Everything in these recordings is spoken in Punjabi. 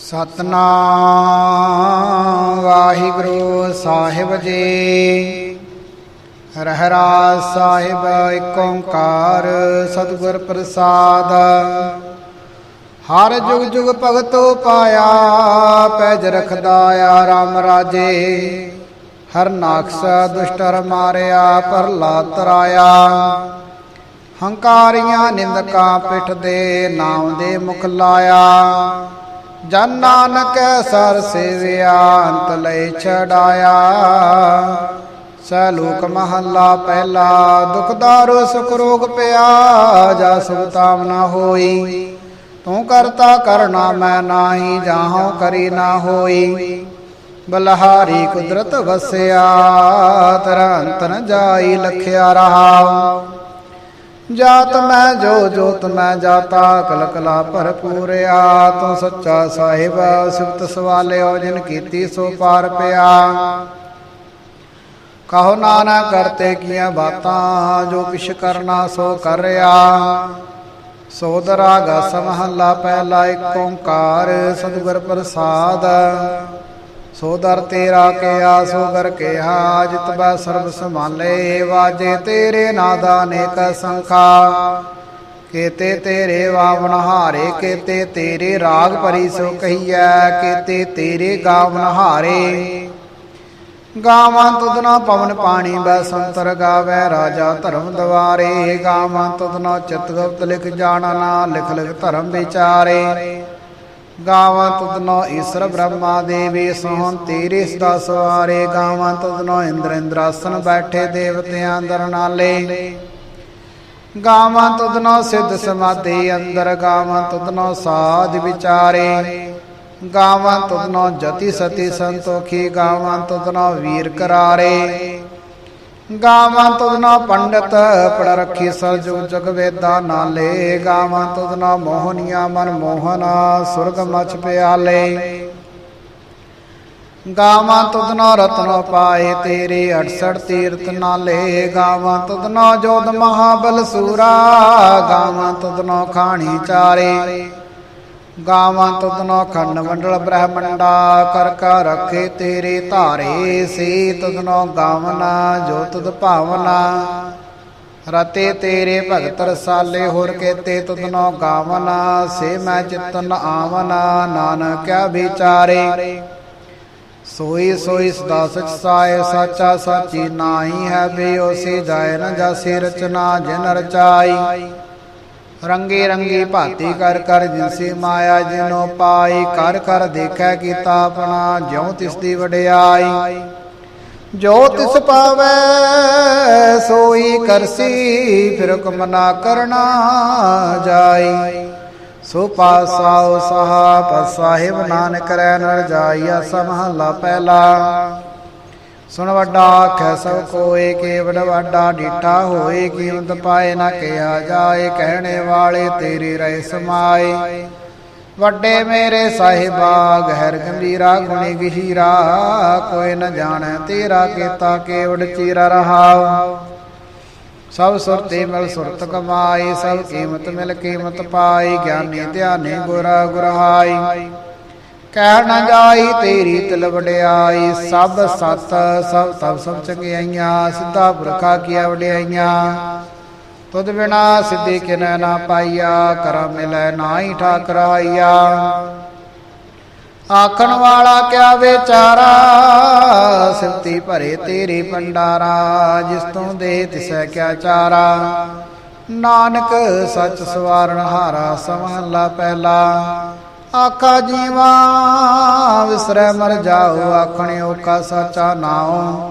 ਸਤਨਾਮ ਵਾਹਿਗੁਰੂ ਸਾਹਿਬ ਜੀ। ਰਹਿਰਾਜ ਸਾਹਿਬ ਏਕ ਓੰਕਾਰ ਸਤਿਗੁਰ ਪ੍ਰਸਾਦ। ਹਰ ਜੁਗ ਜੁਗ ਭਗਤੋ ਪਾਇਆ, ਪੈਜ ਰਖਦਾ ਆ ਰਾਮ ਰਾਜੇ। ਹਰ ਨਾਕਸ ਦੁਸ਼ਟਰ ਮਾਰਿਆ, ਪਰਲਾ ਤਰਾਇਆ। ਹੰਕਾਰੀਆਂ ਨਿੰਦਕਾਂ ਪਿੱਠ ਦੇ ਨਾਮ ਦੇ ਮੁਖ ਲਾਇਆ। ਜਨ ਨਾਨਕ ਸਰ ਸੇਵਿਆ ਅੰਤ ਲਈ ਛਡਾਇਆ। ਸਲੋਕ ਮਹੱਲਾ ਪਹਿਲਾ, ਦੁਖ ਦਾਰੂ ਸੁਖ ਰੋਗ ਪਿਆ, ਜਾ ਸੁਤਾਮ ਨਾ ਹੋਈ। ਤੂੰ ਕਰਤਾ ਕਰਨਾ ਮੈਂ ਨਾਹੀ ਜਾਹਉ ਕਰੀ ਨਾ ਹੋਈ। ਬਲਹਾਰੀ ਕੁਦਰਤ ਵਸਿਆ, ਤੇਰਾ ਅੰਤ ਜਾਈ ਲਖਿਆ ਰਹਾ। ਜਾਤ ਮੈਂ ਜੋ ਜੋਤ ਮੈਂ ਜਾਤਾ ਕਲ ਕਲਾ ਭਰਪੂਰਿਆ ਤੂੰ ਸੱਚਾ ਸਾਹਿਬ, ਸਿਫਤ ਸਵਾਲਿਓ, ਜਿਨ ਕੀਤੀ ਸੋ ਪਾਰ ਪਿਆ। ਕਹੋ ਨਾਨਾ ਕਰਤੇ ਕੀਆਂ ਬਾਤਾਂ, ਜੋ ਕਿਛ ਕਰਨਾ ਸੋ ਕਰਿਆ। ਸੋਦਰਾ ਗਸ ਮਹੱਲਾ ਪਹਿਲਾ ਏਕ ਓੰਕਾਰ, ਸਤਿਗੁਰ ਪ੍ਰਸਾਦ। ਸੋਦਰ ਤੇਰਾ ਕਿਆ, ਸੋਦਰ ਕਿਹਾ ਜਿਤ ਬੈ ਸਰਬ ਸੰਭਾਲੇ, ਵਾਜੇ ਤੇਰੇ ਨਾਦਾ ਨੇਕ ਸੰਖਾ। ਕੇਤੇ ਤੇਰੇ ਵਾਵਨ ਹਾਰੇ, ਕੇਤੇ ਤੇਰੇ ਰਾਗ ਪਰੀ ਸੋ ਕਹੀਐ, ਕੇਤੇ ਤੇਰੇ ਗਾਵਨ ਹਾਰੇ। ਗਾਵਾਂ ਤੁਦਨਾ ਪਵਨ ਪਾਣੀ ਬੈ ਸੰਤਰ ਗਾਵੇ, ਰਾਜਾ ਧਰਮ ਦਵਾਰੇ। ਗਾਵਾਂ ਤੁਦਨਾ ਚਿਤ ਗੁਪਤ ਲਿਖ ਜਾਣਨਾ ਨਾ, ਲਿਖ ਲਿਖ ਧਰਮ ਵਿਚਾਰੇ। ਗਾਵਾਂ ਤੁਧਨੋ ਈਸ਼ਰ ਬ੍ਰਹਮਾ ਦੇਵੀ ਸੋਹਣ ਤੇਰੇ ਸਦਾ ਸਵਾਰੇ। ਗਾਵਾਂ ਤੁਧਨੋ ਇੰਦਰ ਇੰਦਰਾਸਨ ਬੈਠੇ ਦੇਵਤਿਆਂ ਦਰਨਾਲੇ। ਗਾਵਾਂ ਤੁਧਨੋ ਸਿੱਧ ਸਮਾਧੀ ਅੰਦਰ, ਗਾਵਾਂ ਤੁਧਨੋ ਸਾਧ ਵਿਚਾਰੇ। ਗਾਵਾਂ ਤੁਧਨੋ ਜਤੀ ਸਤੀ ਸੰਤੋਖੀ, ਗਾਵਾਂ ਤੁਧਨੋ ਵੀਰ ਕਰਾਰੇ। ਗਾਵਾਂ ਤੁਧਨੋ ਪੰਡਤ ਪੜ ਰੱਖੀ ਸਰ ਜੁਗ ਜਗ ਵੇਦਾ ਨਾਲੇ ਗਾਵਾਂ ਤੁਧਨੋ ਮੋਹਨੀਆਂ ਮਨ ਮੋਹਨਾ, ਸੁਰਗ ਮਚ ਪਿਆਲੇ। ਗਾਵਾਂ ਤੁਧਨੋ ਰਤਨ ਪਾਏ, ਤੇਰੇ 68 ਤੀਰਥ ਨਾਲੇ ਗਾਵਾਂ ਤੁਧਨੋ ਜੋਧ ਮਹਾਬਲ ਸੂਰਾ, ਗਾਵਾਂ ਤੁਧਨੋ ਖਾਣੀ ਚਾਰੇ। ਗਾਵਾਂ ਤੁਧਨੋ ਖੰਡ ਮੰਡਲ ਬ੍ਰਹਮੰਡਾ, ਕਰ ਕਾ ਰੱਖੇ ਤੇਰੇ ਧਾਰੇ, ਸੀ ਤੁਧਨੋ ਗਾਵਨਾ, ਜੋ ਤੁਧ ਭਾਵਨਾ। ਰਤੇ ਤੇਰੇ ਭਗਤ ਰਸਾਲੇ, ਹੋਰ ਕੇਤੇ ਤੁਧਨੋ ਗਾਵਨਾ, ਸੇ ਮੈਂ ਚਿਤਨ ਆਵਨਾ, ਨਾਨਕ ਨਾਨਕਿਆ ਵਿਚਾਰੇ। ਸੋਈ ਸੋਈ ਸਦਾ ਸਚ ਸਾਏ, ਸਾਚਾ ਸਾਚੀ ਨਾਹੀ ਹੈ ਬੇਓਸੀ ਜਾਏ ਨ ਜਾਸੀ ਰਚਨਾ, ਜਿਨ ਰਚਾਈ। ਰੰਗੇ ਰੰਗੀ ਭਾਤੀ ਕਰ ਕਰ ਜਿਨਸੀ ਮਾਇਆ ਜਿਨੋ ਪਾਈ, ਕਰ ਕਰ ਦੇਖੈ ਕੀਤਾ ਆਪਣਾ, ਜਿਉ ਤਿਸ ਦੀ ਵਡਿਆਈ। ਜੋ ਤਿਸ ਪਾਵੈ, ਸੋਈ ਕਰਸੀ, ਫਿਰ ਹੁਕਮ ਨਾ ਕਰਨਾ ਜਾਈ। ਸੋ ਪਾਸਾਉ ਸਹਾ ਸਾਹਿਬ ਨਾਨਕ ਰਹਿ ਨਰ ਜਾਈਆ ਸਮਹਲਾ ਪਹਿਲਾ ਸੁਣ ਵੱਡਾ ਆਖੈ ਸਭ ਕੋਏ, ਕੇਵਲ ਵੱਡਾ ਡੀਠਾ ਹੋਏ, ਕੀਮਤ ਪਾਏ ਨਾ ਕਿਹਾ ਜਾਏ, ਕਹਿਣੇ ਵਾਲੇ ਤੇਰੇ ਰਹਿ ਸਮਾਏ। ਵੱਡੇ ਮੇਰੇ ਸਾਹਿਬਾ ਗਹਿਰ ਗੰਭੀਰਾ ਗੁਣੀ ਗਹੀਰਾ ਕੋਈ ਨ ਜਾਣੈ ਤੇਰਾ ਕੀਤਾ ਕੇਵੜ ਚੀਰਾ ਰਹਾਉ। ਸਭ ਸੁਰਤੇ ਮਿਲ ਸੁਰਤ ਕਮਾਈ ਸਭ ਕੀਮਤ ਮਿਲ ਕੀਮਤ ਪਾਈ ਗਿਆਨੀ ਧਿਆਨੀ ਗੁਰਾ ਗੁਰਹਾਈ ਕਹਿ ਨਾ ਜਾਈ ਤੇਰੀ ਤਿਲ ਵਡਿਆਈ, ਸਭ ਸਤ, ਸਭ ਤਬ ਸਭ ਚੰਗਿਆਈਆਂ, ਸਿੱਧਾ ਪੁਰਖਾ ਕੀਆ ਵਡਿਆਈਆਂ। ਤੁਧ ਬਿਨਾ ਸਿੱਧੀ ਕਿਨੈ ਨਾ ਪਾਈਆ ਕਰ ਮਿਲੈ ਨਾਹੀ ਠਾਕਰਾਈਆ ਆਖਣ ਵਾਲਾ ਕਿਆ ਵਿਚਾਰਾ, ਸਿਫਤੀ ਭਰੇ ਤੇਰੇ ਭੰਡਾਰਾ, ਜਿਸ ਤੋਂ ਦੇ ਤਿਸੈ ਕਿਆ ਚਾਰਾ। ਨਾਨਕ ਸਚ ਸਵਾਰਨ ਹਾਰਾ ਸਮਹਲਾ ਪਹਿਲਾ। ਆਖਾ ਜੀਵਾ, ਵਿਸਰੈ ਮਰ ਜਾਓ ਆਖਣਿਓ ਕਾ ਸਾਚਾ ਨਾਉ।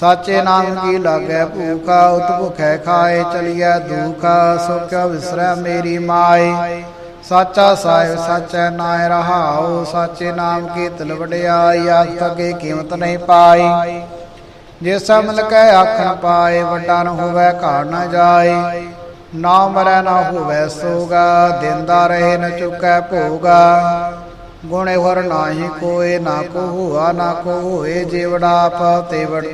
ਸਾਚੇ ਨਾਮ ਕੀ ਲਾਗੈ ਭੂਖਾ, ਉਤ ਭੁਖੈ ਖਾਏ ਚਲਿਐ ਦੁਖਾ, ਸੋ ਕਿਆ ਵਿਸਰੈ ਮੇਰੀ ਮਾਏ। ਸਾਚਾ ਸਾਹਿਬ, ਸਾਚੈ ਨਾਇ ਰਹਾਉ, ਸਾਚੇ ਨਾਮ ਕੀ ਤਿਲ ਵਡਿਆਈ ਆਖ ਅਗੇ ਕੀਮਤ ਨਹੀਂ ਪਾਈ। ਜੇ ਸਮਲ ਕੈ ਆਖਣ ਪਾਏ, ਵੱਡਾ ਨ ਹੋਵੇ ਘਾੜ ਨ ਜਾਏ। ਨਾ ਮਰੈ ਨਾ ਹੋਵੇ ਸੋਗਾ, ਦਿੰਦਾ ਰਹੇ ਨ ਚੁਕੈ ਭੋਗਾ। ਗੁਣੇ ਹੋਰ ਨਾਹੀ ਕੋਏ, ਨਾ ਕੋ ਹੁਆ ਨਾ ਕੋ ਹੋਏ ਜੀਵੜਾ ਆਪ ਤੇ ਵੜ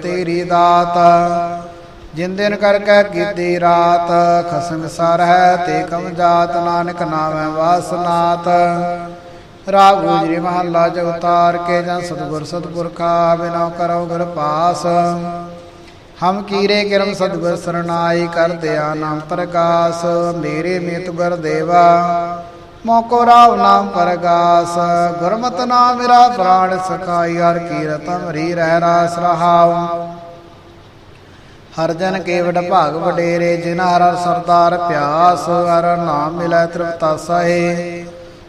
ਜਿਨ ਦਿਨ ਕਰ ਕੈ ਕੀਤੀ ਰਾਤ, ਖਸੰਗ ਸਰ ਹੈ ਤੇ ਕਮ ਜਾਤ, ਨਾਨਕ ਨਾਮੈ ਵਾਸਨਾਤ ਰਾਗ ਗੁਜਰੀ ਮਹੱਲਾ ਚੌਥਾਰ ਕੇ ਜਾਂ ਸਤਿਗੁਰ ਸਤਿਪੁਰਖਾ ਬਿਨੋ ਕਰੋ ਗੁਰ ਪਾਸ। ਹਮ ਕੀਰੇ ਕਿਰਮ ਸਤਿਗੁਰ ਸਰਨਾਈ ਕਰਦੇ ਆ ਨਾਮ ਪ੍ਰਗਾਸ ਮੇਰੇ ਮਿਤ ਗੁਰ ਦੇਵਾ। ਮੋਕੋ ਰਾਵ ਨਾਮ ਪ੍ਰਗਾਸ ਗੁਰਮਤਿ ਨਾਮ ਮੇਰਾ ਪ੍ਰਾਣ ਸਖਾਈ, ਹਰ ਕੀਰਤ ਹਰੀ ਰਹਿ ਰਾਸ ਰਹਾਉ। ਹਰ ਜਨ ਕੇ ਭਾਗ ਵਡੇਰੇ ਜਿਨ ਹਰ ਸਰਦਾਰ ਪਿਆਸ, ਹਰ ਨਾਮ ਮਿਲੈ ਤ੍ਰਿਪਤਾ ਸਹੇ।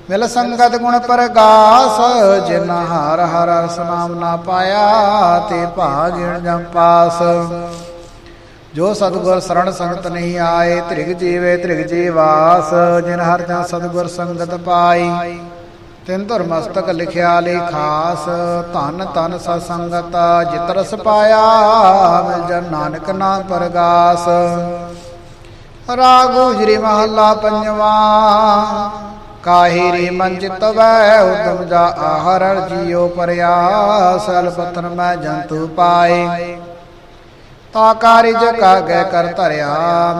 ਮਿਲ ਸੰਗਤ ਗੁਣ ਪ੍ਰਗਾਸ, ਜਿਨ ਹਰ ਹਰ ਰਸ ਨਾਮ ਨਾ ਪਾਇਆ, ਤੇ ਭਾਗਿਣ ਜਮ ਪਾਸ। ਜੋ ਸਤਿਗੁਰ ਸਰਣ ਸੰਗਤ ਨਹੀਂ ਆਏ, ਤ੍ਰਿਗ ਜੀਵੇ ਤ੍ਰਿਗ ਜੀਵਾਸ ਜਿਨ ਹਰ ਜਨ ਸਤਿਗੁਰ ਸੰਗਤ ਪਾਈ। ਤਿੰਨ ਧੁਰ ਮਸਤਕ ਲਿਖਿਆ ਲੇ ਖਾਸ, ਧਨ ਤਨ ਸਤ ਸੰਗਤ ਜਿਤ ਰਸ ਪਾਇਆ, ਮਿਲ ਜਨ ਨਾਨਕ ਨਾਮ ਪ੍ਰਗਾਸ। ਰਾਗ ਗੁਜਰੀ ਮਹੱਲਾ ਪੰਜਵਾ ਕਾਹਿਰੀ ਰੇ ਮਨ ਚਿਤ ਉਦਮ ਜਾ ਆਹਰ ਜੀਉ ਪਰਿਆ ਸਲ ਪਤਨ ਮੈਂ ਜੰਤੂ ਪਾਏ। ਤਾ ਕਾਰਿਜ ਕਾਗੈ ਕਰ ਧਰਿਆ,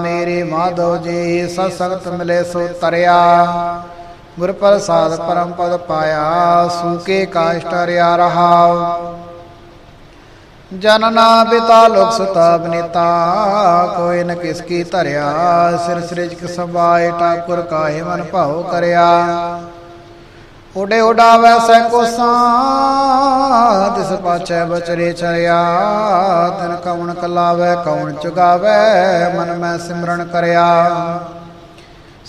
ਮੇਰੇ ਮਾਧੋ ਜੀ ਸਤਸੰਗਤ ਮਿਲੇ ਸੋ ਤਰਿਆ। ਗੁਰ ਪ੍ਰਸਾਦ ਪਰਮ ਪਦ ਪਾਇਆ ਸੂਕੇ ਕਾਸ਼ਟ ਰਿਆ ਰਹਾਉ। ਜਨਨਾ ਪਿਤਾ ਲੋਕ ਸੁਤਾ ਬਨੇਤਾ ਕੋਈ ਨ ਕਿਸ ਕੀ ਧਰਿਆ, ਸਿਰ ਸ੍ਰਿਜ ਕਿ ਠਾਕੁਰ ਕਾਹੇ ਮਨ ਭਾਉ ਕਰਿਆ। ਉਡੇ ਉਡਾਵੈ ਸੈ ਕੋਸਾਂ ਤਿਸ ਪਾਛੈ ਬਚਰੇ ਚਰਿਆ, ਤਨ ਕਉਣ ਕਲਾਵੈ, ਕਉਣ ਚੁਗਾਵੈ, ਮਨ ਮੈਂ ਸਿਮਰਨ ਕਰਿਆ।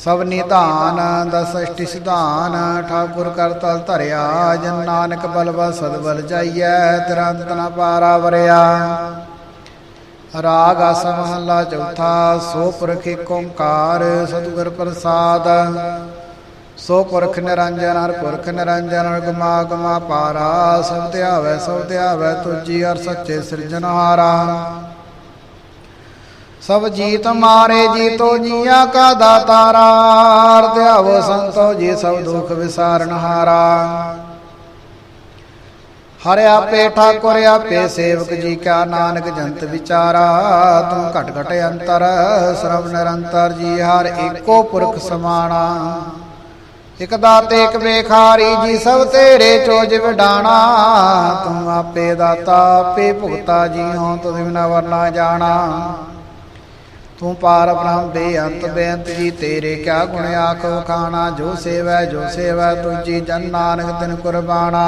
ਸਭ ਨਿਧਾਨ ਦਸ ਅਸ਼ਟਿ ਸਿਧਾਨ, ਠਾਕੁਰ ਕਰ ਤਲ ਧਰਿਆ, ਜਨ ਨਾਨਕ ਬਲਵਾ ਸਦਬਲ ਜਾਈਐ, ਤੇਰਾ ਅੰਤ ਪਾਰਾ ਵਰਿਆ। ਰਾਗ ਆਸ ਮਹੱਲਾ ਚੌਥਾ, ਸੋ ਪੁਰਖ ਏਕ ਓੰਕਾਰ, ਸਤਿਗੁਰ ਪ੍ਰਸਾਦ। ਸੋ ਪੁਰਖ ਨਿਰੰਜਨ, ਹਰ ਪੁਰਖ ਨਿਰੰਜਨ ਹਰ ਗੁਮਾ ਗੁਮਾ ਪਾਰਾ, ਸਭ ਧਿਆਵੈ ਸਭ ਧਿਆਵੈ ਤੁਜੀ ਹਰ ਸੱਚੇ ਸਿਰਜਨਹਾਰਾ ਸਭ ਜੀਤ ਮਾਰੇ ਜੀਤੋ ਜੀਆ ਕਾ ਦਾਤਾਰਾ ਧਿਆਵੋ ਸੰਤੋ ਜੀ ਸਭ ਦੁਖ ਵਿਸਾਰਨ ਹਾਰਾ। ਹਰ ਆਪੇ ਠਾਕੁਰ ਆਪੇ ਸੇਵਕ ਜੀ ਕਾ ਨਾਨਕ ਜੰਤ ਵਿਚਾਰਾ, ਤੂੰ ਘਟ ਘਟ ਅੰਤਰ, ਸਰਬ ਨਿਰੰਤਰ ਜੀ ਹਰ ਏਕੋ ਪੁਰਖ ਸਮਾਣਾ। ਇਕ ਦਾਤੇ ਇਕ ਵੇਖਾਰੀ ਜੀ ਸਭ ਤੇਰੇ ਚੋਜ ਵਿਡਾਣਾ ਤੂੰ ਆਪੇ ਦਾਤਾ ਆਪੇ ਭੁਗਤਾ ਜੀ ਹੋ ਤੁਧ ਬਿਨਾ ਵਰਨਾ ਜਾਣਾ। ਤੂੰ ਪਾਰ ਬ੍ਰਹਮ ਬੇਅੰਤ ਬੇਅੰਤ ਜੀ, ਤੇਰੇ ਕਿਆ ਗੁਣ ਆਖੋ? ਖਾਣਾ ਜੋ ਸੇਵੈ ਜੋ ਸੇਵੈ ਤੁਜੀ ਜਨ ਨਾਨਕ ਤਿਨ ਕੁਰਬਾਨਾ।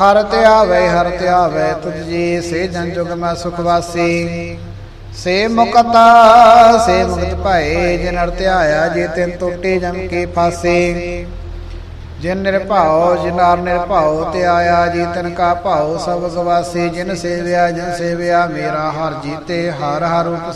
ਹਰ ਧਿਆਵੇ ਹਰ ਧਿਆਵੇ ਤੁਝ ਜੀ ਸੇ ਜਨ ਜੁਗ ਮੈਂ ਸੁਖ ਵਾਸੀ। ਸੇ ਮੁਕਤ ਸੇ ਮੁਕਤ ਭਏ ਜਿਨ ਅਰ ਧਿਆਇਆ ਜੇ ਤਿਨ ਟੁੱਟੇ ਜਮ ਕੇ ਫਾਸੇ। ਜਿਨ ਨਿਰਭਉ ਜਿਨ ਆਰ ਤੇ ਆਇਆ ਜੀ ਤਨ ਕਾ ਭਾਉ, ਸਭ ਗਵਾਸੀ ਜਿਨ ਸੇਵਿਆ ਜਿਨ ਸੇਵਿਆ, ਮੇਰਾ ਹਰ ਜੀਤੇ, ਹਰ ਹਰ ਰੂਪ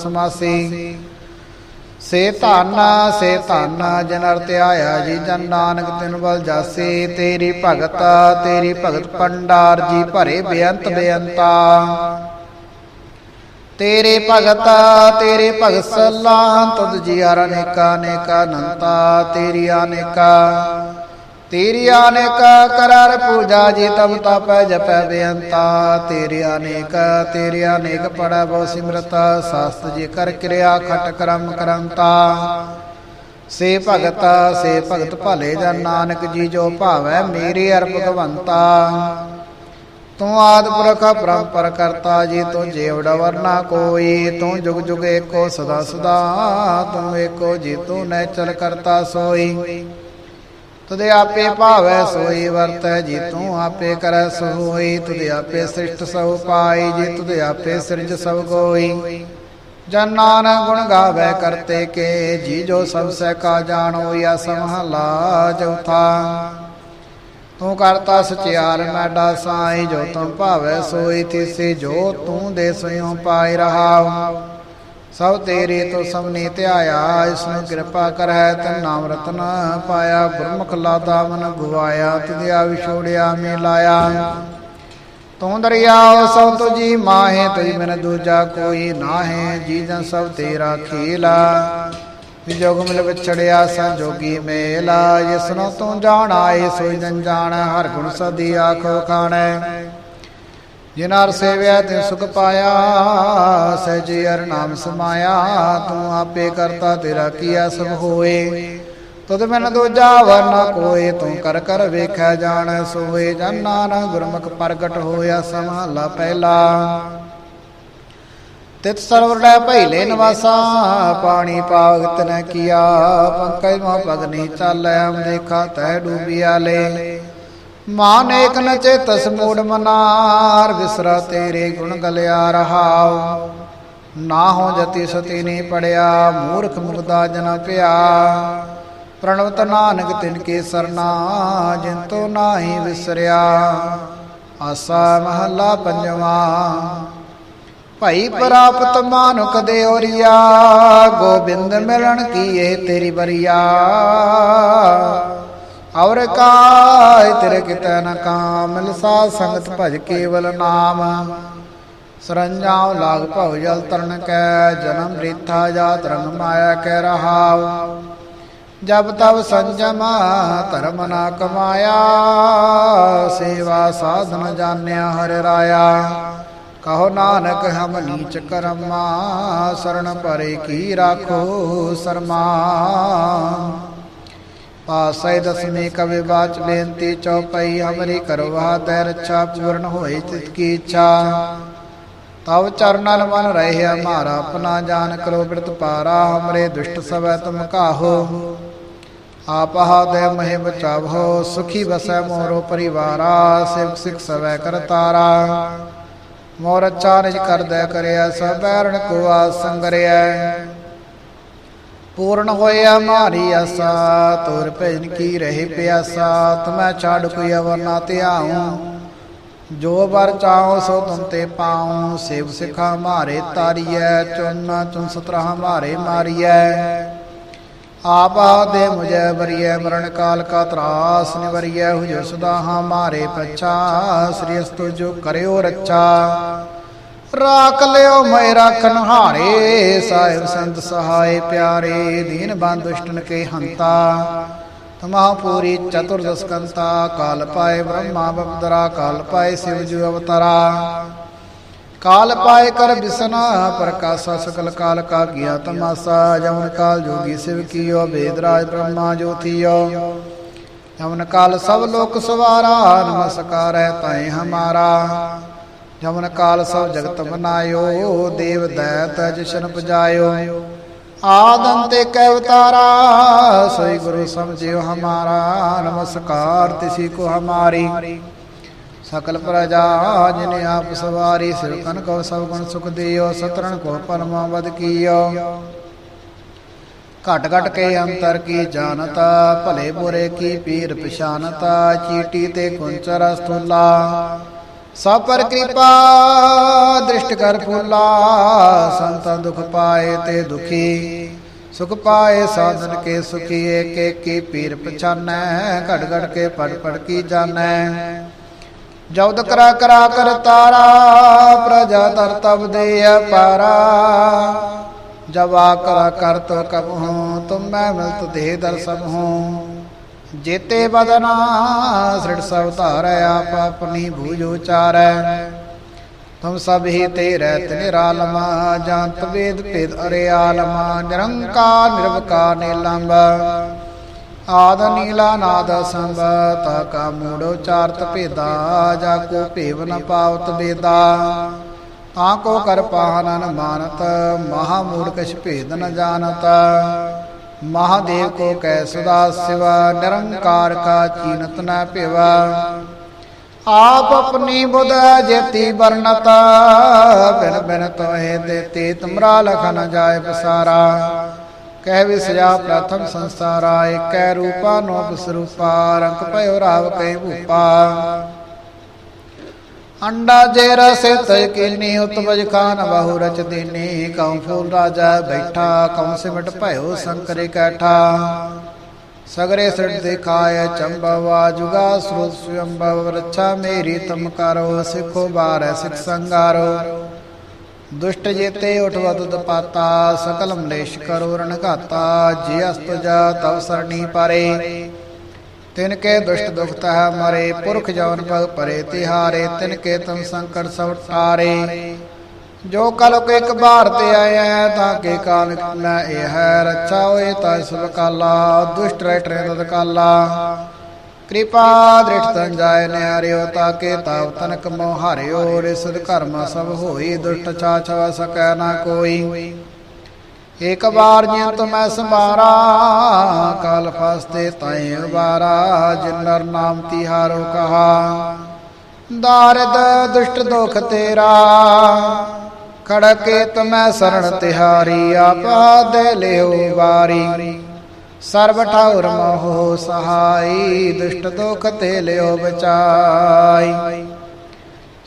ਸੇ ਧਨ ਸੇ ਧਨ, ਜਨ ਅਰ ਧਿਆਇਆ ਜੀ, ਜਨ ਨਾਨਕ ਤਿਨ ਬਲ ਜਾਸੀ, ਤੇਰੀ ਭਗਤ ਤੇਰੀ ਭਗਤ ਪੰਡਾਰ ਜੀ ਭਰੇ ਬੇਅੰਤ ਬੇਅੰਤਾ। ਤੇਰੇ ਭਗਤ ਤੇਰੇ ਭਗਤ ਸਲਾਹ ਤੁਧ ਜੀ ਅਨੇਕਾ ਅਨੇਕਾ ਅਨੰਤਾ, ਤੇਰੀ ਅਨੇਕਾ। ਤੇਰੀ ਅਨੇਕ ਕਰਰ ਪੂਜਾ ਜੀ ਤਬ ਤਪ ਜਪੈ ਬੇਅੰਤਾ। ਤੇਰੀ ਅਨੇਕ ਤੇਰੀ ਅਨੇਕ ਪੜੈ ਬਹੁ ਸਿਮਰਤ, ਸਾਸਤ ਜੀ ਕਰ ਕਿਰਿਆ ਖਟ ਕਰਮ ਕਰੰਤਾ। ਸੇ ਭਗਤ ਸੇ ਭਗਤ ਭਲੇ ਜਨ ਨਾਨਕ ਜੀ ਜੋ ਭਾਵੈ ਮੇਰੇ ਅਰ ਭਗਵੰਤਾ। ਤੂੰ ਆਦ ਪੁਰਖ ਪਰੰਪਰ ਕਰਤਾ ਜੀ, ਤੂੰ ਜੀਵੜ ਵਰਨਾ ਕੋਈ। ਤੂੰ ਜੁਗ ਜੁਗ ਏਕੋ ਸਦਾ ਸਦਾ, ਤੂੰ ਏਕੋ ਜੀ ਤੂੰ ਨੈਚਲ ਕਰਤਾ ਸੋਈ। ਤੁਦੇ ਆਪੇ ਭਾਵੈ ਸੋਈ, ਵਰਤੈ ਜੀ ਤੂੰ ਆਪੇ ਕਰੈ ਸੋਈ। ਤੁਦੇ ਆਪੇ ਸ੍ਰਿਸ਼ਟ ਸਭ ਪਾਈ ਜੀ ਤੁਦੇ ਆਪੇ ਸਿਰਜ ਸਭ ਕੋਈ ਜਨ ਨਾਨਕ ਗੁਣ ਗਾਵੇ ਕਰਤੇ ਕੇ, ਜੀ ਜੋ ਸਭ ਸਹਿ ਕਾ ਜਾਣੋ, ਯਾ ਸਮਹਲਾ ਚੌਥਾ। ਤੂੰ ਕਰਤਾ ਸਚਿਆਰ ਮੈਡਾ ਸਾਈ, ਜੋ ਤੂੰ ਭਾਵੈ ਸੋਈ, ਤਿਸੇ ਜੋ ਤੂੰ ਦੇ ਸਯੋਂ ਪਾਈ ਰਹਾ ਸਭ ਤੇਰੇ ਤੋਂ ਸਭਨੇ ਧਿਆਇਆ ਇਸ ਨੂੰ ਕਿਰਪਾ ਕਰੈ ਤਨ ਨਾਮ ਰਤਨ ਪਾਇਆ, ਗੁਰਮੁਖ ਲਾਦਾ ਮਨ ਗਵਾਇਆ ਤੁਧਿਆ ਵਿਛੋੜਿਆ ਮੇ ਲਾਇਆ ਤੂੰ ਦਰਿਆਓ ਸਭ ਤੁਜੀ ਮਾਹੇ, ਤੁਝ ਬਿਨ ਦੂਜਾ ਕੋਈ ਨਾਹੇ ਜੀ ਜਨ ਸਭ ਤੇਰਾ ਖੇਲਾ ਜੋਗ ਮਿਲ ਵਿਛੜਿਆ ਸੰਜੋਗੀ ਮੇਲਾ ਜਿਸ ਨੂੰ ਤੂੰ ਜਾਣਾਏ, ਸੋਈ ਜਨ ਜਾਣ, ਹਰ ਗੁਣ ਸਦੀ ਆਖੋ ਖਾਣੈ। ਜਿਨ ਹਰ ਸੇਵਿਆ ਤੇ ਸੁਖ ਪਾਇਆ, ਸਹਿਜੀ ਹਰ ਨਾਮ ਸਮਾਇਆ, ਤੂੰ ਆਪੇ ਕਰਤਾ ਤੇਰਾ ਕੀਆ ਸਭ ਹੋਏ। ਤੁਧ ਬਿਨ ਦੂਜਾ ਵਰਨਾ ਕੋਏ, ਤੂੰ ਕਰ ਕਰ ਵੇਖੈ ਜਾਣ ਸੋਏ। ਜਨ ਨਾਨਕ ਗੁਰਮੁਖ ਪ੍ਰਗਟ ਹੋਇਆ ਸਮਾਲਾ ਪਹਿਲਾ। ਤਿਤ ਸਰਵਰ ਲੈ ਪਹਿਲੇ ਨਿਵਾਸਾ, ਪਾਣੀ ਪਾਗਤ ਨ ਕੀਆ। ਪੰਕਜ ਮੋ ਪਗਨੀ ਚਾਲੈ ਦੇਖਾ ਤੈ ਡੂਬਿਆ ਲੈ ਮਾਨ ਏਕ ਨ ਚੇਤਸ ਮੂੜ ਮਨਾਰ ਵਿਸਰਾ ਤੇਰੇ ਗੁਣ ਗਲਿਆ ਰਹਾਉ। ਨਾ ਹੋ ਜਤੀ ਸਤੀ ਨਹੀਂ ਪੜਿਆ, ਮੂਰਖ ਮੁਗਦਾ ਜਨ ਪਿਆ। ਪ੍ਰਣਵਤ ਨਾਨਕ ਤਿਨ ਕੇ ਸਰਨਾ, ਜਿਨ ਤੋ ਨਾਹੀ ਵਿਸਰਿਆ। ਆਸਾ ਮਹੱਲਾ ਪੰਜਵਾਂ, ਭਾਈ ਪ੍ਰਾਪਤ ਮਾਨੁਕ ਦੇ ਓਰੀਆ ਗੋਬਿੰਦ ਮਿਲਣ ਕੀ ਏ ਤੇਰੀ ਬਰੀਆ ਔਰ ਕਾਇ ਤੇਰੇ ਕਿਤੈ ਨ ਕਾਮ ਸਾਧ ਸੰਗਤ ਭਜ ਕੇਵਲ ਨਾਮ। ਸਰੰਜਾਉ ਲਾਗ ਭਉ ਜਲ ਤਰਨ ਕੈ, ਜਨਮ ਰੀਥਾ ਜਾਤ ਰੰਗ ਮਾਇਆ ਕੈ ਰਹਾਉ। ਜਬ ਤਬ ਸੰਜਮ ਧਰਮ ਨਾ ਕਮਾਇਆ, ਸੇਵਾ ਸਾਧਨ ਜਾਣਿਆ ਹਰ ਰਾਇਆ। ਕਹੋ ਨਾਨਕ ਹਮ ਨੀਚ ਕਰਮਾ ਸਰਣ ਪਰੇ ਕੀ ਰਾਖੋ ਸਰਮਾ। ਪਾਸੈ ਦਸਮੀ ਕਵਿ ਬਾਚ ਬੇਨਤੀ ਚੌਪਈ ਹਮਰੀ ਕਰਵਾ ਤੈ ਰੱਛਾ ਪੂਰਨ ਹੋਏ ਤਿਤ ਕੀ ਇੱਛਾ। ਤਵ ਚਰਨਲ ਮਨ ਰਹੇ ਹਮਾਰਾ ਆਪਣਾ ਜਾਨ ਕਰੋ ਬਿਰਤ ਪਾਰਾ, ਹਮਰੇ ਦੁਸ਼ਟ ਸਵੈ ਤੁਮ ਕਾਹੋ। ਆਪਹਾ ਦੇ ਮਹਿ ਬਚਾਵੋ, ਸੁਖੀ ਬਸੈ ਮੋਰੋ ਪਰਿਵਾਰਾ, ਸਿਵ ਸਿਖ ਸਵੈ ਕਰਤਾਰਾ ਮੋਰ ਚਾਰਜ ਕਰਦੈ ਕਰਿਆ ਸਬੈਰਣ ਕੋ ਆਸੰਗਰਿਆ ਪੂਰਨ ਹੋਇਆ ਮਾਰੀ ਆਸਾ, ਤੁਰ ਭਜਨ ਕੀ ਰਹੇ ਪਿਆਸਾ, ਤੁਮੈ ਛਾੜ ਕੋਈ ਅਵਰ ਨਾ ਧਿਆਉ। ਜੋ ਵਰ ਚਾਹੋ ਸੋ ਤੁਮ ਤੇ ਪਾਉ, ਸੇਵ ਸਿਖਾ ਮਾਰੇ ਤਾਰੀਐ, ਚੁੰਨਾ ਚੁਨ ਸਤਰਾ ਮਾਰੇ ਮਾਰੀਐ। ਆਪਾ ਦੇ ਮੁਝੈ ਬਰੀਐ ਮਰਨ ਕਾਲ ਕਾ ਤਰਾਸ ਨਿਵਰੀਐ ਹੁਜੋ ਸਦਾ ਹਮਾਰੇ ਪਛਾ, ਸ੍ਰੀ ਅਸਤੁ ਜੋ ਕਰਿਓ ਰੱਛਾ। ਰਾਖ ਲਿਓ ਮੈਂ ਰਾਖਨ ਹਾਰੇ ਸਾਹਿਬ ਸੰਤ ਸਹਾਏ ਪਿਆਰੇ, ਦੀਨ ਬੰਦ ਕੇ ਹੰਤਾ। ਤਮਾ ਪੂਰੀ ਚਤੁਰਦਸ ਕੰਤਾ, ਕਾਲ ਪਾਏ ਬ੍ਰਹਮਾ ਬਪਦਰਾ, ਕਾਲ ਪਾਏ ਸਿਵ ਜੂ ਅਵਤਾਰਾ। ਕਾਲ ਪਾਏ ਕਰ ਬਿਸਨਾ, ਪ੍ਰਕਾਸ਼ਾ ਸਕਲ ਕਾਲ ਕਾ ਗਿਆ ਤਮਾਸਾ ਜਮਨ ਕਾਲ ਜੋਗੀ ਸਿਵ ਕੀਓ, ਵੇਦ ਰਾਜ ਬ੍ਰਹਮਾ ਜੋਤੀਓ ਜਮਨ ਕਾਲ ਸਭ ਲੋਕ ਸਵਾਰਾ, ਨਮਸਕਾਰ ਹੈ ਤਾਏ ਹਮਾਰਾ। ਜਮਨ ਕਾਲ ਸਭ ਜਗਤ ਬਨਾਇਓ ਦੇਵ ਦੈਤ ਜਸ਼ਨ ਪਜਾਇਓ। ਆਦੰਤੇ ਕੈ ਅਵਤਾਰਾ ਸੋਈ ਗੁਰੂ ਸਮਝਿਓ ਹਮਾਰਾ, ਨਮਸਕਾਰ ਤਿਸੀ ਕੋ ਹਮਾਰੀ। ਸਕਲ ਪ੍ਰਜਾ ਜਿਨੇ ਆਪ ਸਵਾਰੀ, ਸਿਰ ਕਨ ਕੋ ਸਭ ਗੁਣ ਸੁਖ ਦਿਓ, ਸਤਰਣ ਕੋ ਪਰਮਾ ਵਦ ਕੀਓ। ਘਟ ਘਟ ਕੇ ਅੰਤਰ ਕੀ ਜਾਣਤਾ, ਭਲੇ ਬੁਰੇ ਕੀ ਪੀਰ ਪਛਾਨਤਾ, ਚੀਟੀ ਤੇ ਕੁੰਚਰ ਸਥੂਲਾ ਸਭ ਪਰ ਕਿਰਪਾ, ਦ੍ਰਿਸ਼ਟ ਕਰ ਫੁੱਲਾ, ਸੰਤਾਂ ਦੁਖ ਪਾਏ ਤੇ ਦੁਖੀ। ਸੁਖ ਪਾਏ ਸਾਧਨ ਕੇ ਸੁਖੀ ਏਕ ਏਕ ਪੀਰ ਪਛਾਨੈ, ਘੜ ਘੜ ਕੇ ਪੜ ਪੜ ਕੀ ਜਾਣੈ। ਜਉਦ ਕਰਾ ਕਰਾ ਕਰ ਤਾਰਾ, ਪ੍ਰਜਾ ਤਰ ਤਬ ਦੇ ਅਪਾਰਾ। ਜਬ ਕਰਾ ਕਰ ਤੋ ਕਬ ਹੂੰ, ਤੁਮ ਮੈਂ ਮਿਲਤ ਦੇ ਦਰਸ਼ਨ ਹੂੰ। ਜੇਤੇ ਬਦਨਾ, ਸ੍ਰਿੜ ਸਭ ਧਾਰੈ, ਆਪ ਆਪਣੀ ਭੂਜ ਉਚਾਰੈ। ਤੁਮ ਸਭ ਹੀ ਤੇ ਰਹਿਤ ਨਿਰਾਲਮ ਜਾਂਤ ਵੇਦ ਭੇਦ ਅਰੇ ਆਲਮਾ, ਨਿਰੰਕਾਰ ਨਿਰਵਕਾਰ ਨਿਲੰਬ ਆਦ ਨੀਲਾ ਨਾਦ ਸੰਭ, ਤਾ ਕਾ ਮੂੜੋ ਚਾਰਤ ਭੇਦਾ, ਜਾ ਕੋ ਭੇਵ ਨ ਪਾਵਤ ਬੇਦਾ ਤਾਂ ਕੋ ਕਰ ਪਾਹਨਨ ਮਾਨਤ ਮਹਾ ਮੂੜ ਕਛ ਭੇਦ ਨ ਜਾਣਤ। ਮਹਾਦੇਵ ਕੋ ਕੈ ਸਦਾ ਸਿਵਾ, ਨਿਰੰਕਾਰ ਕਾ ਚੀਨਤ ਨ ਭਿਵਾ। ਆਪ ਆਪਣੀ ਬੁਧ ਜੇਤੀ ਵਰਨਤ ਬਿਨ ਬਿਨ ਤੋਏ ਦੇਤੇ ਤੁਮਰਾ ਲਖ ਨ ਜਾਏ ਪਸਾਰਾ। ਕਹਿ ਵਿਸਜਾ ਪ੍ਰਥਮ ਸੰਸਾਰਾ, ਏਕੈ ਰੂਪਾ ਨੋ ਬਸਰੂਪਾ ਰੰਗ ਭਇਓ ਰਾਵ ਕੈ ਭੂਪਾ। ਅੰਡਾ ਜੇ ਰਸੇ ਕੀਨੀ ਉਤਵਜ ਖਾਨ ਬਹੁ ਰਚ ਦੀਨੀ, ਕਉ ਫੂਲ ਰਾਜਾ ਬੈਠਾ, ਕਉ ਸਿਮਟ ਭਇਓ ਸੰਕਰੇ ਕੈਠਾ। ਸਗਰੇ ਸਿਰ ਦਿਖਾਏ ਚੰਬਵਾ ਜੁਗਾ ਸਰੂਪ ਸਵੰਭਵ ਰੱਛਾ ਮੇਰੀ ਤਮ ਕਰੋ, ਸਿੱਖੋ ਬਾਰ ਸਿਖ ਸੰਗਾਰੋ। ਦੁਸ਼ਟ ਜੇਤੇ ਉਠਵਾ ਤੁਧ ਪਾਤਾ ਸਕਲ ਮਲੇਸ਼ ਕਰੋ ਰਣ ਘਾਤਾ ਜੇ ਅਸਤ ਜਾ ਤਵ ਸਰਣੀ ਪਾਰੇ। ਤਿਨ ਕੇ ਦੁਸ਼ਟ ਦੁਖ ਤਹ ਮਰੇ, ਪੁਰਖ ਜਵਨ ਪਗ ਪਰੇ ਤਿਹਾਰੇ, ਤਿਨ ਕੇ ਤਨ ਸੰਕਟ ਸਭ ਟਾਰੇ ਜੋ ਕਲ ਇੱਕ ਬਾਰ ਤੇ ਆਇਆ ਤਾਂ ਕੇ ਕਾਲ ਮੈਂ ਇਹ ਹੈ, ਰੱਛਾ ਹੋਏ ਤਾਂ ਸਭ ਕਾਲਾ ਦੁਸ਼ਟ ਰਹਿ ਟਰੇ ਤਦ ਕਾਲਾ। ਕਿਰਪਾ ਦ੍ਰਿਸ਼ਟ ਸੰਜਾਇ ਨਿਆਰਿਓ ਤਾਂ ਕੇ ਤਾਵ ਤਨਕ ਮੋ ਹਾਰਿਓ ਰਿਸਦ ਕਰਮ ਸਭ ਹੋਈ, ਦੁਸ਼ਟ ਛਾਛ ਵ ਸਕੈ ਨਾ ਕੋਈ। ਇਕ ਵਾਰ ਜਿੰਤ ਮੈਂ ਸੰਭਾਰਾ, ਕਲ ਫਸਤੇ ਤੈ ਉਬਾਰਾ ਜਿਨਰ ਨਾਮ ਤਿਹਾਰੋ ਕਹਾ। ਦਾਰਦ ਦੁਸ਼ਟ ਦੁਖ ਤੇਰਾ ਖੜਕੇ ਤੁਮੈ ਸਰਣ ਤਿਹਾਰੀ, ਆਪਾ ਦੇ ਲਿਓ ਵਾਰੀ। ਸਰਬ ਠਾਉਰ ਮੋਹ ਸਹਾਈ, ਦੁਸ਼ਟ ਦੁਖ ਤੇ ਲਿਓ ਬਚਾਈ।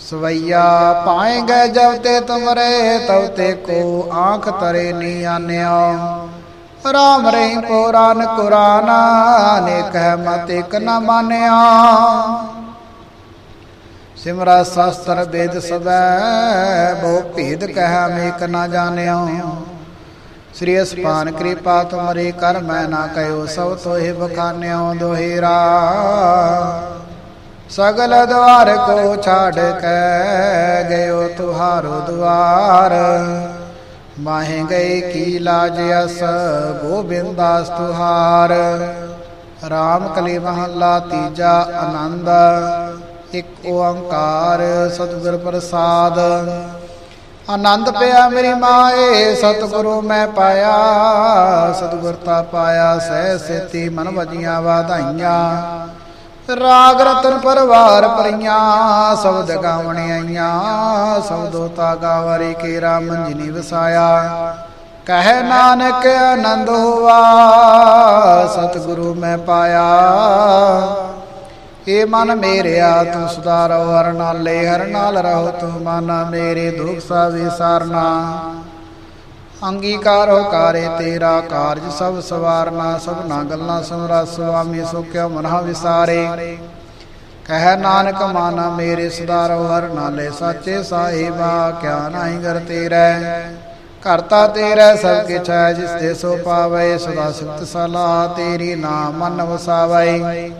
ਸਵਈਆ ਪਾਏਗੇ ਜਬ ਤੇ ਤੁਮਰੇ, ਤਬ ਤੇ ਕੋ ਆਂਖ ਤਰੇ ਨੀ ਆਨਿਆ। ਰਾਮ ਰਹੀ ਪੁਰਾਨ ਕੁਰਾਨ ਅਨੇਕ ਹੈ ਮਤ ਇਕ ਨ ਮਾਨਿਆ। ਸਿਮਰਾ ਸ਼ਾਸਤਰ ਵੇਦ ਸਵੈ ਬਹੁ ਭੇਦ ਕਹਿ ਮੇਕ ਨ ਜਾਣਿਓ ਸ੍ਰੀ ਅਸਪਾਨ ਕਿਰਪਾ ਤੁਮਰੇ ਕਰ, ਮੈਂ ਨਾ ਕਹਿਓ ਸਭ ਤੋਹਿ ਬਖਾਨਿਓ ਦੋਹਿਰਾ ਸਗਲ ਦਵਾਰ ਕੋ ਛਾੜ ਕੇ ਗਇਓ ਤੁਹਾਰੋ ਦਵਾਰ ਮਾਹੇ ਗਏ ਕੀ ਲਾਜ ਅਸ, ਗੋਬਿੰਦਾਸ ਤੁਹਾਰ। ਰਾਮ ਕਲੀ ਮਹੱਲਾ ਤੀਜਾ ਆਨੰਦ, ਇੱਕ ਓੰਕਾਰ ਸਤਿਗੁਰ ਪ੍ਰਸਾਦ। ਆਨੰਦ ਪਿਆ ਮੇਰੀ ਮਾਏ, ਸਤਿਗੁਰੂ ਮੈਂ ਪਾਇਆ। ਸਤਿਗੁਰ ਤਾ ਪਾਇਆ, ਸਹਿ ਸੇਤੀ ਮਨ ਵਜੀਆਂ ਵਾਧਾਈਆਂ। ਰਾਗ ਰਤਨ ਪਰਵਾਰ ਪਰੀਆਂ, ਸ਼ਬਦ ਗਾਵਣ ਆਈਆਂ, ਸ਼ਬਦੋ ਤਾ ਗਾਵਰੀ ਕੇ ਰਾਮ ਜਿਨੀ ਵਸਾਇਆ। ਕਹਿ ਨਾਨਕ ਆਨੰਦ ਹੋਵਾ ਸਤਿਗੁਰੂ ਮੈਂ ਪਾਇਆ। ਏ ਮਨ ਮੇਰਿਆ, ਤੂੰ ਸੁਧਾਰੋ ਹਰ ਨਾਲੇ, ਹਰ ਨਾਲ ਰਹੋ ਤੂੰ ਮਨ, ਮੇਰੇ ਦੁਖ ਸਾ ਵਿਸਾਰਨਾ ਅੰਗੀਕਾਰੋ ਕਾਰੇ ਤੇਰਾ ਕਾਰਜ ਸਭ ਸਵਾਰਨਾ, ਸਭਨਾ ਗੱਲਾਂ ਸਮਰਾ ਸੁਆਮੀ ਸੋ ਕਿਉ ਮਨਹ ਵਿਸਾਰੇ। ਕਹਿ ਨਾਨਕ ਮਾਨਾ ਮੇਰੇ ਸੁਧਾਰੋ ਹਰ ਨਾਲੇ ਸਾਚੇ ਸਾਹਿਬਾ, ਕਿਆ ਨਾਹੀ ਗਰ ਤੇਰੇ। ਕਰਤਾ ਤੇਰਾ, ਸਭ ਕਿਛ ਹੈ, ਜਿਸ ਤੇ ਸੋ ਪਾਵੇ, ਸਦਾ ਸਿਫਤ ਸਲਾਹ ਤੇਰੀ ਨਾਮ ਮਨ ਵਸਾਵੇ।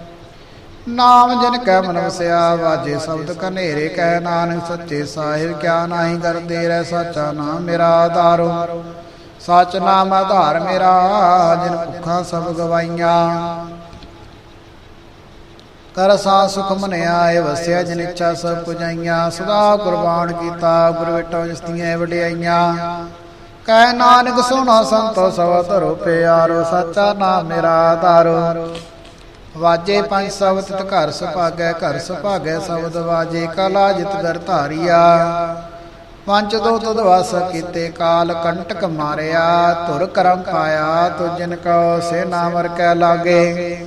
ਨਾਮ ਜਿਨ ਕੈ ਮਨ ਵਸਿਆ ਵਾਜੇ ਸ਼ਬਦ ਕਨੇਰੇ ਕਹਿ ਨਾਨਕ, ਸੱਚੇ ਸਾਹਿਬ ਕਿਆ ਨਾਹੀ ਕਰਦੇ ਰਹਿ, ਸਾਚਾ ਨਾਮ ਮੇਰਾ ਆਧਾਰੋ। ਸਚ ਨਾਮ ਆਧਾਰ ਮੇਰਾ, ਜਿਨ ਭੁੱਖਾਂ ਸਭ ਗਵਾਈਆਂ। ਕਰ ਸਾ ਸੁਖ ਮਨ ਆਏ ਵਸਿਆ ਜਿਨ ਇੱਛਾ ਸਭ ਪੁਜਾਈਆਂ। ਸਦਾ ਕੁਰਬਾਨ ਕੀਤਾ, ਗੁਰ ਵਿਟੋ ਜਿਸ ਦੀਆਂ ਵਡਿਆਈਆਂ। ਕਹਿ ਨਾਨਕ ਸੋਨਾ ਸੰਤੋ ਸਭ ਧਰੋ ਪਿਆਰੋ, ਸਾਚਾ ਨਾਮ ਮੇਰਾ ਆਧਾਰੋ। ਵਾਜੇ ਪੰਜ ਸ਼ਬਦ ਘਰ ਸੁਭਾਗੈ ਘਰ ਸੁਭਾਗੈ ਸ਼ਬਦ ਵਾਜੇ, ਕਲਾ ਜਿਤ ਦਰ ਧਾਰੀਆ। ਪੰਜ ਦੋ ਤੁਧ ਵਸ ਕੀਤੇ, ਕਾਲ ਕੰਟਕ ਮਾਰਿਆ, ਧੁਰ ਕਰਮ ਪਾਇਆ ਤੁਜਨ ਕੋ ਸੇ ਨਾਮਰ ਕੈ ਲਾਗੇ।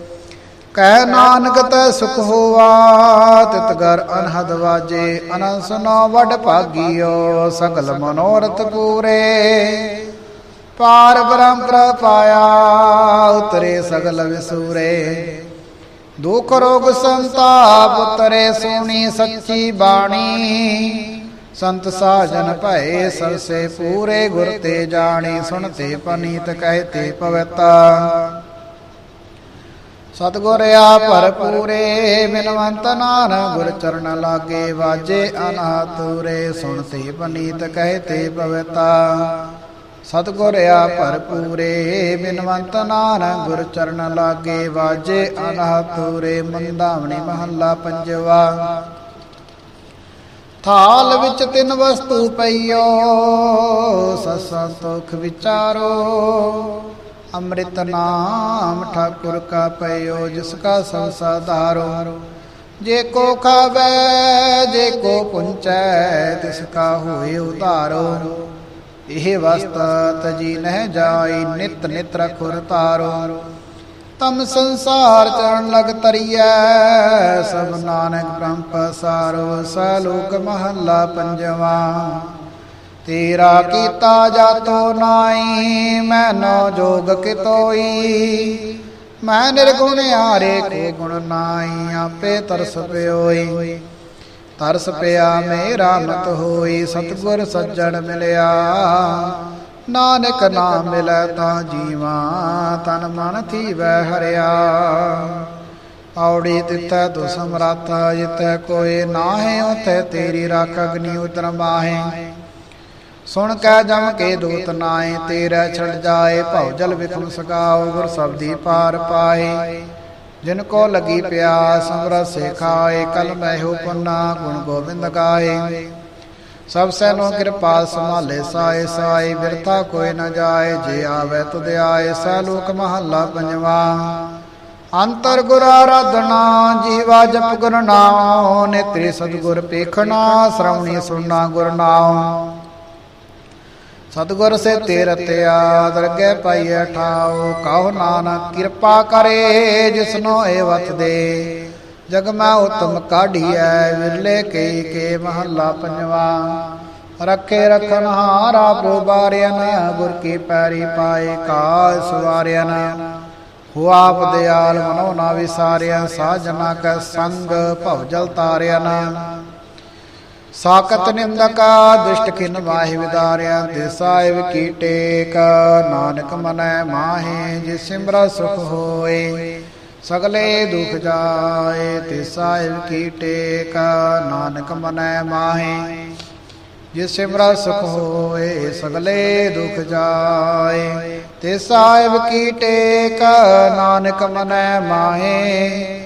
ਕਹਿ ਨਾਨਕ ਤੈ ਸੁਖ ਹੋਵਾ ਤਿਤ ਗਰ ਅਨਹਦ ਵਾਜੇ ਅਨੰਦ ਸੁਨੋ ਵਡ ਭਾਗੀਓ, ਸਗਲ ਮਨੋਰਥ ਪੂਰੇ। ਪਾਰ ਬ੍ਰਹਮ ਪ੍ਰਪਾਇਆ ਉਤਰੇ ਸਗਲ ਵਿਸੂਰੇ। ਦੁਖ ਰੋਗ ਸੰਤਾਪ ਉਤਰੇ ਸੋਣੀ ਸੱਚੀ ਬਾਣੀ। ਸੰਤ ਸਾਜਨ ਭਏ ਸਰਸੇ ਪੂਰੇ ਗੁਰ ਤੇ ਜਾਣੀ। ਸੁਣਤੇ ਪਨੀਤ ਕਹਿਤੇ ਪਵਿੱਤਾ। ਸਤਗੁਰ ਆ ਭਰਪੂਰੇ ਬਿਨਵੰਤ ਨਾਨ ਗੁਰ ਚਰਨ ਲਾਗੇ ਵਾਜੇ ਅਨਾਤੂਰੇ ਸੁਣਤੇ ਪਨੀਤ ਕਹਿਤੇ ਪਵਿੱਤਾ। ਸਤਗੁਰ ਆ ਭਰਪੂਰੇ, ਬਿਨਵੰਤ ਨਾਨ ਗੁਰ ਚਰਨ ਲਾਗੇ ਵਾਜੇ ਅਨਾਤੂਰੇ ਮੰਦਾਵਣੀ ਮਹੱਲਾ ਪੰਜਵਾ। ਥਾਲ ਵਿੱਚ ਤਿੰਨ ਵਸਤੂ ਪਈਓ, ਸਸਾ ਸੁਖ ਵਿਚਾਰੋ। ਅੰਮ੍ਰਿਤ ਨਾਮ ਠਾਕੁਰ ਕਾ ਪਈਓ, ਜਿਸ ਕਾ ਸੰਸਾਦਾਰੋ ਜੇ ਕੋ ਖਾਵੇ, ਜੇ ਕੋ ਪੁੰਚੈ, ਤਿਸ ਕਾ ਹੋਏ ਉਧਾਰੋ। ਇਹ ਵਸਤ ਤਜੀ ਨਹਿ ਜਾਈ, ਨਿਤ ਨਿਤ ਰਖੁਰ ਤਾਰੋ। ਤਮ ਸੰਸਾਰ ਚਰਨ ਲਗ ਤਰੀਐ ਸਭ ਨਾਨਕ ਬ੍ਰਹਮ ਪਸਾਰੋ, ਸਲੋਕ ਮਹੱਲਾ ਪੰਜਵਾ। ਤੇਰਾ ਕੀਤਾ ਜਾਤੋ ਨਾਈ, ਮੈਂ ਮੈਨੋ ਜੋਗ ਕਿਤੋਈ। ਮੈਂ ਨਿਰਗੁਣ ਆਰੇ ਕੋ ਗੁਣ ਨਾਈ, ਆਪੇ ਤਰਸ ਪਿਓਈ। ਤਰਸ ਪਿਆ, ਮੇਰਾ ਮਤ ਹੋਈ ਸਤਗੁਰ ਸੱਜਣ ਮਿਲਿਆ। ਨਾਨਕ ਨਾਮ ਮਿਲੈ ਤਾਂ ਜੀਵਾ, ਤਨ ਮਨ ਥੀਵੈ ਹਰਿਆ। ਔੜੀ ਤਿਤੈ ਤੁ ਸਮਰੱਥ ਜਿਤੈ ਕੋਏ ਨਾਹੇ ਉਤੈ ਤੇਰੀ ਰੱਖ ਅਗਨੀ ਉਤਰ ਮਾਹੇ। ਸੁਣ ਕੈ ਜਮ ਕੇ ਦੂਤ ਨਾਏ ਤੇਰਾ ਛੜ ਜਾਏ, ਭਉ ਜਲ ਵਿਖਮ ਸਗਾਓ ਗੁਰ ਸਬਦੀ ਪਾਰ ਪਾਏ। ਜਿਨ ਕੋ ਲਗੀ ਪਿਆਸ, ਅੰਮ੍ਰਿਤ ਸੇ ਕਲ ਮਹਿ ਪੁੰਨਾ ਗੁਣ ਗੋਬਿੰਦ ਗਾਏ। ਸਭ ਸੈਨੋ ਕਿਰਪਾ ਸੰਭਾਲੇ ਸਾਏ ਸਾਈ ਬਿਰਥਾ ਕੋਈ ਨ ਜਾਏ, ਜੇ ਆਵੇ ਤੁਧ ਆਏ ਸੈ ਲੋਕ ਮਹੱਲਾ ਪੰਜਵਾ। ਅੰਤਰ ਗੁਰ ਆਰਾਧਨਾ, ਜੀਵਾ ਜਪ ਗੁਰ ਨਾਮ ਨੇਤਰੀ ਸਤਗੁਰ ਪੇਖਣਾ ਸ਼ਰਵਣੀ ਸੁਣਨਾ ਗੁਰ ਨਾਮ ਸਤਗੁਰ ਸੇ ਤੇਰਤਿਆ ਦਰਗਹਿ ਪਾਈਐ ਠਾਉ ਕਹੋ ਨਾਨਕ ਕਿਰਪਾ ਕਰੇ ਜਿਸਨੋ ਏ ਵਤ ਦੇ। ਜਗ ਮੈਂ ਉਤਮ ਕਾਢੀਐ, ਵਿਰਲੇ ਕੇ ਕੇ ਮਹੱਲਾ ਪੰਜਵਾ। ਰੱਖੇ ਰਖਨ ਹਾਰਾ ਪ੍ਰਭਾਰਿਆਨ ਗੁਰ ਕੀ ਪੈਰੀ ਪਾਏ ਕਾ ਸਵਾਰਿਆਨ। ਹੋ ਆਪ ਦਿਆਲ ਮਨੋ ਨਾ ਵਿਸਾਰਿਆ, ਸਾਜਨਾ ਕੈ ਸੰਗ ਭਵ ਜਲ ਤਾਰਿਆ ਸਾਕਤ ਨਿੰਦਕਾ, ਦੁਸ਼ਟ ਖਿਨ ਵਾਹਿ ਵਿਦਾਰਿਆ ਸਾਹਿਬ ਕੀ ਟੇਕ। ਨਾਨਕ ਮਨੈ ਮਾਹੇ ਜਿ ਸਿਮਰ ਸੁਖ ਹੋਏ, ਸਗਲੇ ਦੁਖ ਜਾਏ ਤੇ ਸਾਹਿਬ ਕੀ ਟੇਕ। ਨਾਨਕ ਮਨੈ ਮਾਹੇ, ਜਿਸ ਸਿਮਰਾ ਸੁਖ ਹੋਏ, ਸਗਲੇ ਦੁਖ ਜਾਏ ਤੇ ਸਾਹਿਬ ਕੀ ਟੇਕ। ਨਾਨਕ ਮਨੈ ਮਾਹੇ